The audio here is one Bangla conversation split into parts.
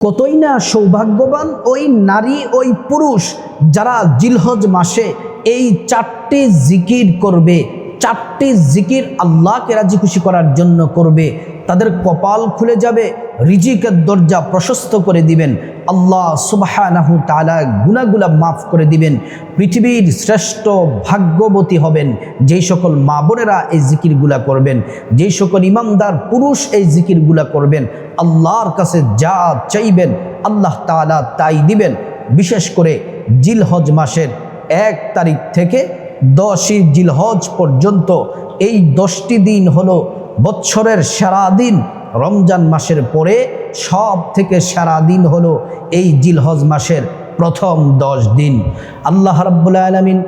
কতই না সৌভাগ্যবান ওই নারী, ওই পুরুষ যারা জিলহজ মাসে এই চারটি জিকির করবে, চারটি জিকির আল্লাহকে রাজি খুশি করার জন্য করবে। তাদের কপাল খুলে যাবে, রিজিকের দরজা প্রশস্ত করে দিবেন, আল্লাহ সুবাহানাহু তালা গুনাগুলা মাফ করে দিবেন, পৃথিবীর শ্রেষ্ঠ ভাগ্যবতী হবেন, যেই সকল মা বোনেরা এই জিকিরগুলা করবেন, যেই সকল ইমানদার পুরুষ এই জিকিরগুলা করবেন, আল্লাহর কাছে যা চাইবেন, আল্লাহ তালা তাই দিবেন। বিশেষ করে জিলহজ মাসের এক তারিখ থেকে দশই জিলহজ পর্যন্ত এই দশটি দিন হলো বৎসরের সেরা দিন রমজান মাসের পরে সব থেকে সেরা দিন হলো এই জিলহজ মাসের প্রথম দশ দিন। আল্লাহ রাব্বুল আলমিন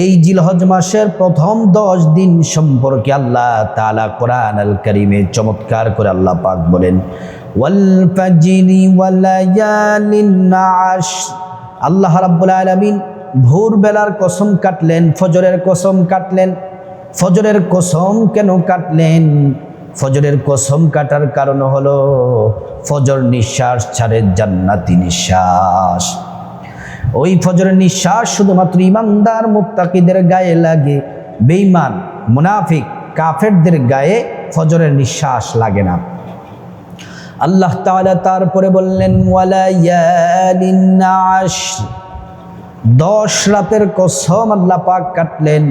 এই জিলহজ মাসের প্রথম দশ দিন সম্পর্কে আল্লাহ তালা কোরআন আল করিমে চমৎকার করে আল্লাহ পাক বলেন আল্লাহ রাব্বুল আলামিন ভোরবেলার কসম কাটলেন, ফজরের কসম কাটলেন ফজরের কসম কেন কাটলেন? ফজরের কসম কাটার কারণ হলো ফজর নিঃশ্বাস ছাড়ে জান্নাতি নিঃশ্বাস। ওই ফজরের নিঃশ্বাস শুধুমাত্র ইমানদার মুত্তাকিদের গায়ে লাগে, বেঈমান, মুনাফিক, কাফেরদের গায়ে ফজরের নিঃশ্বাস লাগে না। আল্লাহ তাআলা তারপরে বললেন দশ রাতের কসম আল্লাহ পাক কাটলেন।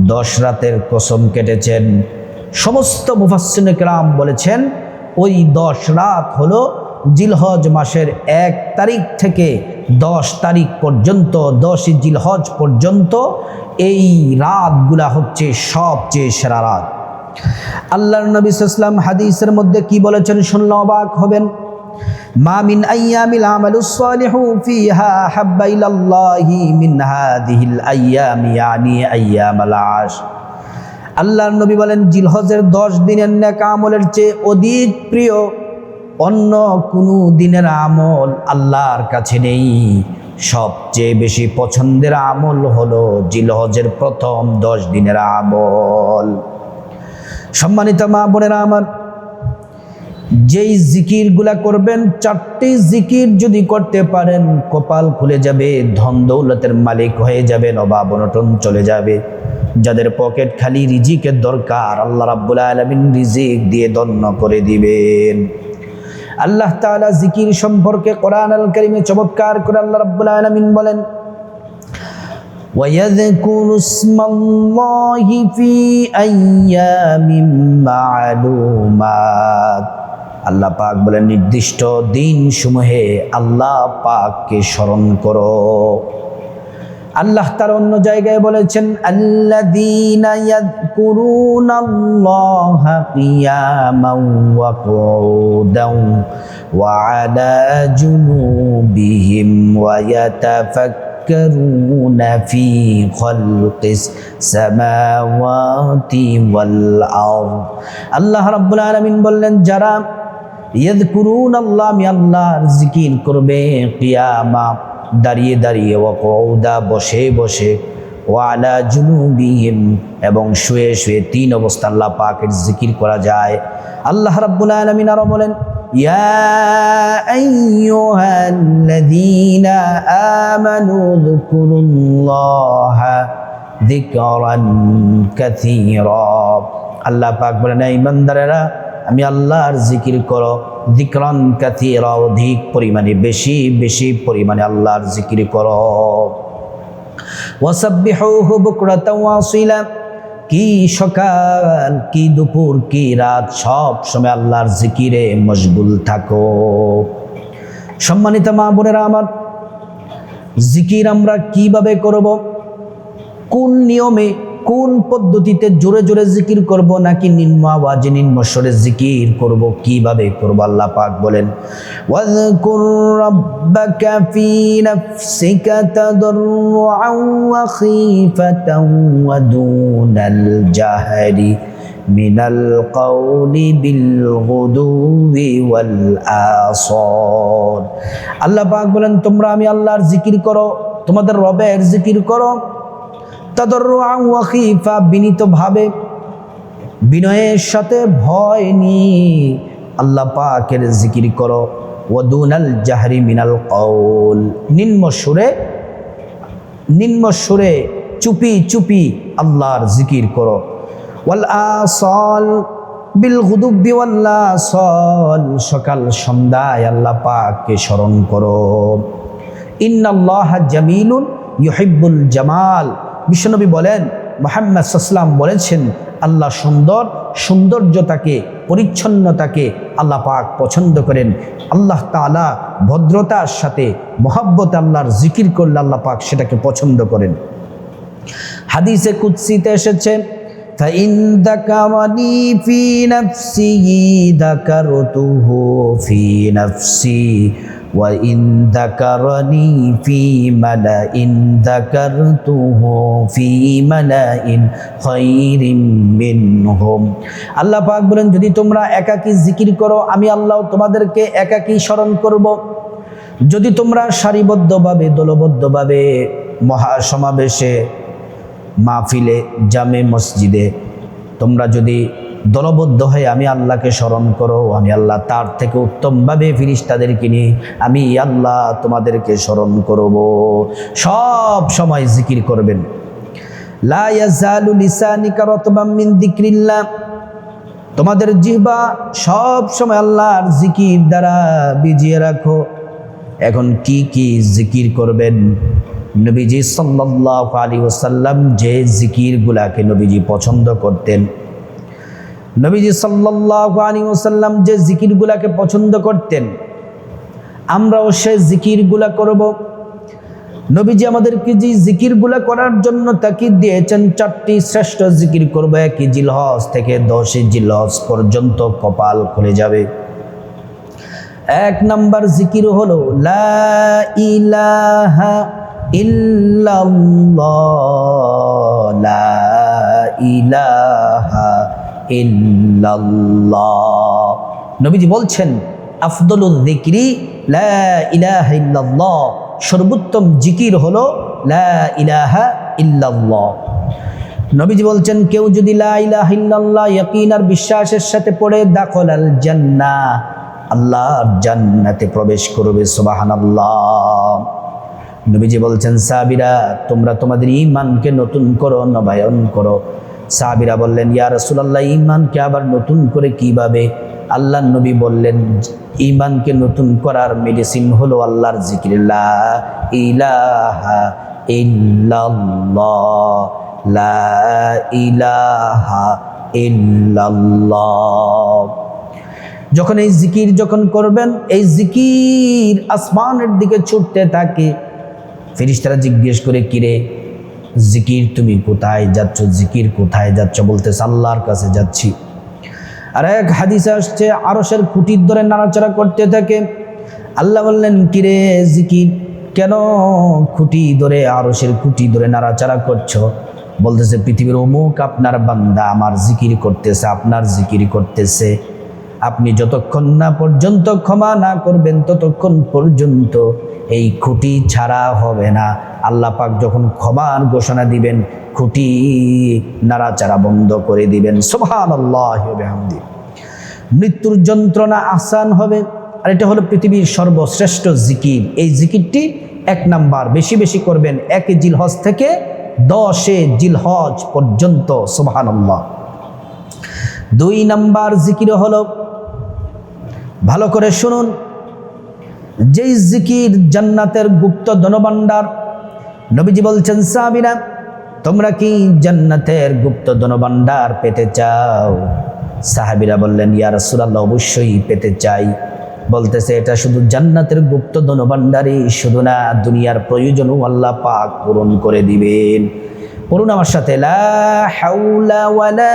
দশ রাতের কসম কেটেছেন। সমস্ত মুফাসিন কেরাম বলেছেন, ওই দশ রাত হলো জিলহজ মাসের এক তারিখ থেকে দশ তারিখ পর্যন্ত, দশই জিলহজ পর্যন্ত এই রাতগুলা হচ্ছে সবচেয়ে সেরা রাত। আল্লাহর নবী ইসলাম হাদিসের মধ্যে কি বলেছেন শুনলে অবাক হবেন? মা মিন আইয়ামিল আমালুস সালিহু ফিহা হাব্বা ইলাল্লাহি মিন হাদিহিল আইয়াম, ইয়ানি আইয়ামাল আশ আল্লাহর নবী বলেন, জিলহজের দশ দিনের নেক আমলের চেয়ে অধিক প্রিয় অন্য কোনো দিনের আমল আল্লাহর কাছে নেই। সবচেয়ে বেশি পছন্দের আমল হলো জিলহজের প্রথম দশ দিনের আমল। সম্মানিত মা বোনেরা আমার যেই জিকিরগুলা করবেন চারটি জিকির যদি করতে পারেন কপাল খুলে যাবে ধন দৌলতের মালিক হয়ে যাবেন অভাব অনটন চলে যাবে যাদের পকেট খালি রিজিকের দরকার আল্লাহ রাব্বুল আলমিন রিজিক দিয়ে দন্য করে দিবেন আল্লাহ তাআলা জিকির সম্পর্কে কোরআন আল কারিমে চমৎকার করে আল্লাহ রাব্বুল আলমিন বলেন ويذكر اسم الله في أيام معلومات আল্লাহ পাক বলেন নির্দিষ্ট দিন সমূহে আল্লাহ পাককে স্মরণ করো আল্লাহ তার অন্য জায়গায় বলেছেন আল্লাযীনা ইয়াযকুরুনাল্লাহা কিয়ামান ওয়া কুউদান ওয়া আলা জুনুবিহিম ওয়া يتفكرون في خلق السماوات والأرض আল্লাহ রাব্বুল আলামিন বললেন যারা ইয়াযকুরুন আল্লাহ আমি আল্লাহর জিকির করবে কিয়ামা দাঁড়িয়ে দাঁড়িয়ে ওয়াকৌদা বসে বসে ওয়ালা জুনুবিহিম এবং শুয়ে শুয়ে তিন অবস্থা আল্লাহ পাকের জিকির করা যায় আল্লাহ রাব্বুল আলামিন আরো বলেন يا أيها الذين آمنوا اذكروا الله ذكرا كثيرا আল্লাহ পাক বলেন এই ইমানদারেরা আমি আল্লাহর জিকির করো। দিকরন কাথিরা অধিক পরিমাণে বেশি বেশি পরিমাণে আল্লাহর জিকির করো। ওয়াসাব্বিহুহু বুকরাতাও ওয়াসিলা কি সকাল, কি দুপুর, কি রাত, সব সময় আল্লাহর জিকিরে মশগুল থাকো। সম্মানিত মা বোনেরা আমার, জিকির আমরা কীভাবে করব? কোন নিয়মে কোন পদ্ধতিতে জোরে জোরে জিকির করব নাকি নিম্ন আওয়াজে নিম্ন স্বরে জিকির করব, কীভাবে করব আল্লাহ পাক বলেন, ওয়াযকুর রাব্বাকা ফি নাফসিকা তাদাররুআন ওয়া খীফাতান ওয়া দুনাল জাহরি মিনাল কওলি বিল গুদুবি ওয়াল আসাল আল্লাহ পাক বলেন, তোমরা আমি আল্লাহর জিকির করো, তোমাদের রবের জিকির করো তাদর্ফা বিনীতভাবে বিনয়ের সাথে ভয় নিয়ে আল্লাহ পাকের জিকির করো। ওয়াদুনাল জাহরি মিনাল কৌল নিম্ন সুরে নিম্ন সুরে চুপি চুপি আল্লাহর জিকির করো। ওয়াল আসল বিল গুদুব্বি ওয়াল্লা সল সকাল সন্ধ্যায় আল্লাহ পাককে স্মরণ করো। ইন্নাল্লাহ জামিলুন ইউহিব্বুল জামাল। বিশ্বনবী বলেন, মোহাম্মদ সাল্লাম বলেছেন, আল্লাহ সুন্দর, সৌন্দর্যতাকে, পরিচ্ছন্নতাকে আল্লাহ পাক পছন্দ করেন। আল্লাহ তালা ভদ্রতার সাথে মহাব্বত আল্লাহর জিকির করলে আল্লাহ পাক সেটাকে পছন্দ করেন। হাদিসে কুৎসিতে এসেছে فإن ذكرني في نفسه ذكرته في نفسي وإن ذكرني في ملأ ذكرته في ملأ خير منهم আল্লাহ পাক বলেন যদি তোমরা একাকী জিকির করো আমি আল্লাহ তোমাদেরকে একাকী স্মরণ করব যদি তোমরা সারিবদ্ধভাবে দলবদ্ধভাবে মহা সমাবেশে মাহফিলে, জামে মসজিদে। তোমরা যদি দলবদ্ধ হয়ে আমি আল্লাহকে স্মরণ করো, আমি আল্লাহ তার থেকে উত্তমভাবে ফিরিস্তাদেরকে নিয়ে আমি আল্লাহ তোমাদেরকে স্মরণ করব। সব সময় জিকির করবেন। তোমাদের জিহ্বা সব সময় আল্লাহর জিকির দ্বারা বিজিয়ে রাখো। এখন কি কি জিকির করবেন? নবীজি সাল্লাল্লাহু আলাইহি ওয়াসাল্লাম যে জিকিরগুলাকে নবীজি পছন্দ করতেন। নবীজি সাল্লাল্লাহু আলাইহি ওয়াসাল্লাম যে জিকিরগুলাকে পছন্দ করতেন, আমরাও সে জিকিরগুলা করব। নবীজি আমাদেরকে যে জিকিরগুলা করার জন্য তাকিদ দিয়েছেন, চারটি শ্রেষ্ঠ জিকির করব, একই জিলহজ থেকে দশই জিলহজ পর্যন্ত কপাল খুলে যাবে। এক নাম্বার জিকির হলো, লা ইলাহা লা নবীজি বলছেন, আফদলুল ইল্লাল্লাহ। সর্বোত্তম জিকির হলো, লা নবীজি বলছেন, কেউ যদি লা ইল্লাল্লাহ আর বিশ্বাসের সাথে পড়ে দাখল আল জান্নাহ। আল্লাহর জান্নাতে প্রবেশ করবে, সুবহানাল্লাহ। নবীজি বলছেন সাবিরা তোমরা তোমাদের ইমানকে নতুন করো, নবায়ন করো। সাবিরা বললেন, ইয়া রাসূলুল্লাহ ইমানকে আবার নতুন করে কীভাবে? আল্লাহ নবী বললেন ইমানকে নতুন করার মেডিসিন হলো আল্লাহর জিকির, লা ইলাহা লা ইলাহা যখন এই জিকির যখন করবেন, এই জিকির আসমানের দিকে ছুটতে থাকে ফেরিস্তারা জিজ্ঞেস করে, কিরে জিকির তুমি কোথায় যাচ্ছ? জিকির কোথায় যাচ্ছ? বলতেছে, আল্লাহর কাছে যাচ্ছি। আর এক হাদিসে আসছে আরসের খুঁটির ধরে নাড়াচাড়া করতে থাকে। আল্লাহ বললেন, কিরে জিকির, কেন খুঁটি ধরে আরসের খুঁটি ধরে নাড়াচাড়া করছ? বলতেছে, পৃথিবীর অমুক আপনার বান্দা আমার জিকির করতেছে, আপনার জিকির করতেছে। আপনি যতক্ষণ না পর্যন্ত ক্ষমা না করবেন, ততক্ষণ পর্যন্ত এই খুঁটি ছাড়া হবে না। আল্লাহ পাক যখন ক্ষমার ঘোষণা দিবেন, খুঁটি নাড়াচাড়া বন্ধ করে দিবেন। সোভান আল্লাহ মৃত্যুর যন্ত্রণা আসান হবে। আর এটা হলো পৃথিবীর সর্বশ্রেষ্ঠ জিকির। এই জিকিরটি এক নাম্বার। বেশি বেশি করবেন। একে জিলহজ থেকে দশে জিলহজ পর্যন্ত। সোভান আল্লাহ দুই নাম্বার জিকির হলো, ভালো করে শুনুন। যেই জিকির জান্নাতের গুপ্ত ধনভাণ্ডার নবীজি বলছেন সাবিরা তোমরা কি জান্নাতের গুপ্ত ধনভাণ্ডার পেতে চাও? সাহাবিরা বললেন, ইয়া রাসূলুল্লাহ, অবশ্যই পেতে চাই। বলতেছে, এটা শুধু জান্নাতের গুপ্ত ধনভাণ্ডারই শুধু না, দুনিয়ার প্রয়োজনও আল্লাহ পাক পূরণ করে দিবেন। পড়ুন আমার সাথে, লা হাওলা ওয়ালা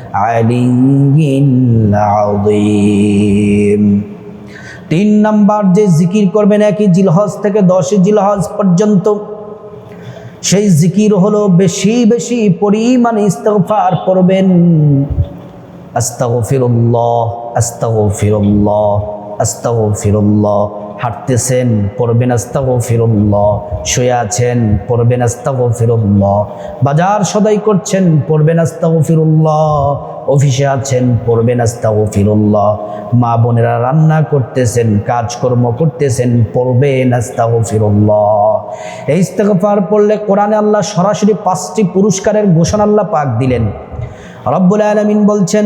العلي العظيم তিন নাম্বার যে জিকির করবেন একই জিলহজ থেকে দশই জিলহজ পর্যন্ত সেই জিকির হলো বেশি বেশি পরিমাণে ইস্তফার পড়বেন আস্তাগফিরুল্লাহ আস্তাগফিরুল্লাহ আস্তাগফিরুল্লাহ হাঁটতেছেন, পড়বেন আস্তাগফিরুল্লাহ, শুয়ে আছেন, পড়বেন আস্তাগফিরুল্লাহ, বাজার সদাই করছেন, পড়বেন আস্তাগফিরুল্লাহ, অফিসে আছেন, পড়বেন আস্তাগফিরুল্লাহ, মা বোনেরা রান্না করতেছেন, কাজকর্ম করতেছেন, পড়বেন আস্তাগফিরুল্লাহ। এই ইস্তেগফার পড়লে কোরআনে আল্লাহ সরাসরি পাঁচটি পুরস্কারের ঘোষণা আল্লাহ পাক দিলেন। রব্বুল আলমিন বলছেন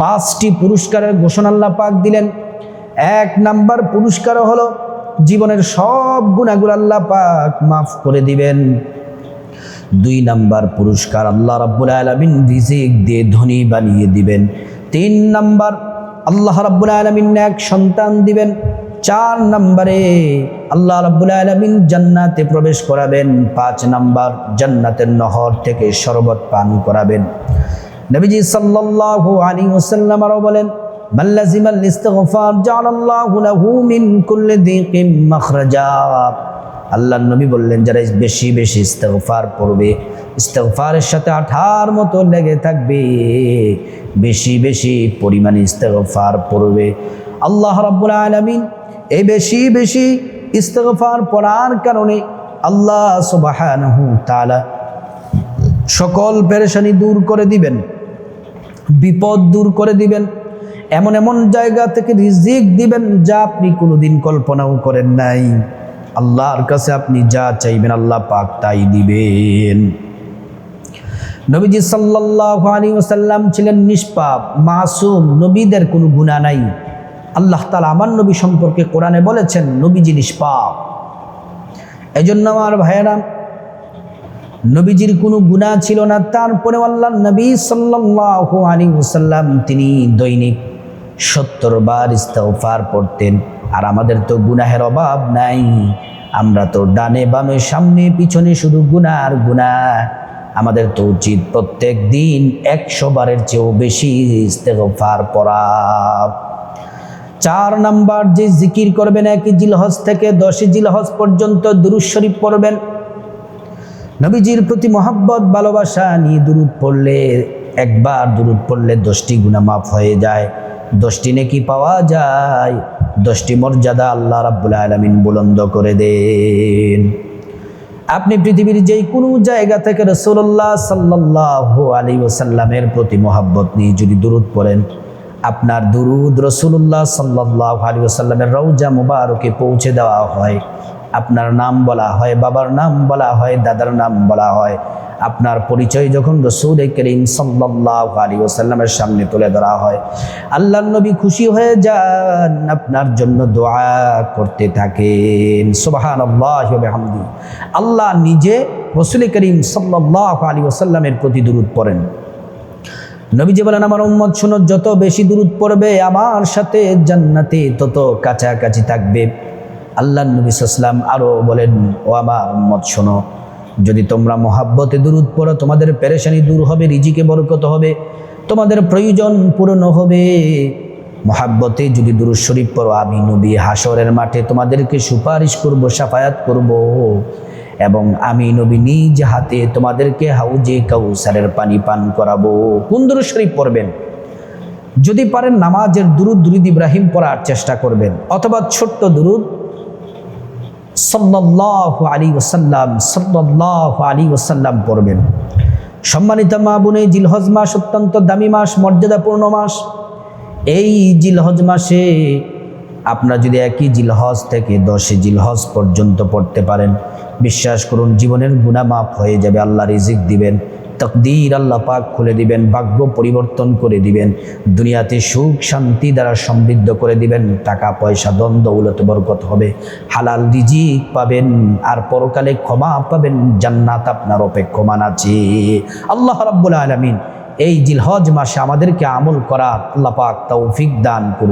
পাঁচটি পুরস্কারের ঘোষণা আল্লাহ পাক দিলেন। এক নাম্বার পুরস্কার হলো জীবনের সব গুণাগুলো আল্লাহ পাক মাফ করে দিবেন। দুই নাম্বার পুরস্কার আল্লাহ রাব্বুল আলমিন রিজিক দিয়ে ধনী বানিয়ে দিবেন। তিন নাম্বার আল্লাহ রাব্বুল আলমিন এক সন্তান দিবেন। চার নম্বরে আল্লাহ রাব্বুল আলমিন জান্নাতে প্রবেশ করাবেন। পাঁচ নাম্বার জান্নাতের নহর থেকে শরবত পান করাবেন। নবীজি সাল্লাল্লাহু আলাইহি ওয়াসাল্লাম আরও বলেন মাল্লাজিমাল ইস্তিগফার জাআলাল্লাহু লাহু মিন কুল্লি দিকিম মাখরাজা। আল্লাহর নবী বললেন, যারা বেশি বেশি ইস্তেগফার পড়বে, ইস্তেগফারের সাথে আঠার মতো লেগে থাকবে, বেশি বেশি পরিমাণে ইস্তেগফার পড়বে। আল্লাহ রাব্বুল আলামিন এই বেশি বেশি ইস্তেগফার পড়ার কারণে আল্লাহ সুবহানাহু তাআলা সকল পেরেশানি দূর করে দিবেন। বিপদ দূর করে দিবেন। এমন এমন জায়গা থেকে রিজিক দিবেন যা আপনি কোনোদিন কল্পনাও করেন নাই। আল্লাহর কাছে আপনি যা চাইবেন আল্লাহ পাক তাই দিবেন। নবীজি সাল্লাল্লাহু আলাইহি ওয়াসাল্লাম ছিলেন নিষ্পাপ, মাসুম, নবীদের কোনো গুনাহ নাই। আল্লাহ তাআলা আমার নবী সম্পর্কে কোরআনে বলেছেন, নবীজি নিষ্পাপ। এজন্য আমার ভাইয়েরা নবীজির কোনো গুনাহ ছিল না। তারপরে আল্লাহ নবী সাল্লাল্লাহু আলাইহি ওয়াসাল্লাম তিনি দৈনিক সত্তর বার ইস্তেগফার পড়তেন। আর আমাদের তো গুনাহের অভাব নাই। আমরা তো ডানে বামে, সামনে, পিছনে শুধু গুনাহ আর গুনাহ। আমাদের তো উচিত প্রত্যেক দিন একশো বারের চেয়েও বেশি ইস্তেগফার পড়া। চার নাম্বার, যে জিকির করবেন, একই জিলহজ থেকে দশই জিলহজ পর্যন্ত দুরুজ শরীফ পড়বেন। নবীজির প্রতি মহাব্বত, ভালোবাসা নিয়ে দুরুদ পড়লে, একবার দুরুদ পড়লে দশটি গুণা মাফ হয়ে যায়। দশটি নেকি পাওয়া যায়, দশটি মর্যাদা আল্লাহ রাব্বুল আলমিন বুলন্দ করে দেন। আপনি পৃথিবীর যেই কোনো জায়গা থেকে রসুল্লাহ সাল্লাহ আলী ওসাল্লামের প্রতি মহাব্বত নিয়ে যদি দুরুদ পড়েন, আপনার দুরুদ রসুল্লাহ সাল্লাহ আলী ওসাল্লামের রৌজা মুবারকে পৌঁছে দেওয়া হয়। আপনার নাম বলা হয়, বাবার নাম বলা হয়, দাদার নাম বলা হয়। আপনার পরিচয় যখন রসুল করিম সাল্লাহ আলী ওসাল্লামের সামনে তুলে ধরা হয় আল্লাহ নবী খুশি হয়ে যান, আপনার জন্য দোয়া করতে থাকেন। সুবাহান আল্লাহমদি আল্লাহ নিজে রসুল করিম সাল্লাহ আলী ওসাল্লামের প্রতি দূরত পড়েন। নবীজি বলেন, আমার উম্মত শুনো, যত বেশি দূরত পড়বে, আমার সাথে জান্নাতে তত কাছাকাছি থাকবে। আল্লাহ নবী সাল্লাম আরও বলেন, ও আমার উম্মত, শোনো, যদি তোমরা মহাব্বতে দূরত পড়ো, তোমাদের পেরেশানি দূর হবে, রিজিকে বরকত হবে, তোমাদের প্রয়োজন পূরণ হবে। মহাব্বতে যদি দুরুদ শরীফ পড়ো, আমি নবী হাসরের মাঠে তোমাদেরকে সুপারিশ করব, সাফায়াত করব এবং আমি নবী নিজ হাতে তোমাদেরকে হাউজে কাউসারের পানি পান করাবো। কোন দুরুদ শরীফ পড়বেন? যদি পারেন নামাজের দুরুদ দুরুদ ইব্রাহিম পড়ার চেষ্টা করবেন, অথবা ছোট্ট দুরুদ সাল্লাহ আলী ওসাল্লাম সাল্লাহ আলী ওসাল্লাম পড়বেন। সম্মানিত মা বোনে জিলহজ মাস অত্যন্ত দামি মাস, মর্যাদাপূর্ণ মাস। এই জিলহজ মাসে আপনারা যদি একই জিলহজ থেকে দশে জিলহজ পর্যন্ত পড়তে পারেন, বিশ্বাস করুন, জীবনের গুণা মাফ হয়ে যাবে, আল্লাহ রিজিক দিবেন। তকদির আল্লাহ পাক খুলে দিবেন, ভাগ্য পরিবর্তন করে দিবেন, দুনিয়াতে সুখ শান্তি দ্বারা সমৃদ্ধ করে দিবেন, টাকা পয়সা দ্বন্দ্ব উলত বরকত হবে। হালাল রিজিক পাবেন, আর পরকালে ক্ষমা পাবেন, জান্নাত আপনার অপেক্ষমান আছে। আল্লাহ রাব্বুল আলামিন এই জিলহজ মাসে আমাদেরকে আমল করার আল্লাহ পাক তৌফিক দান করুন।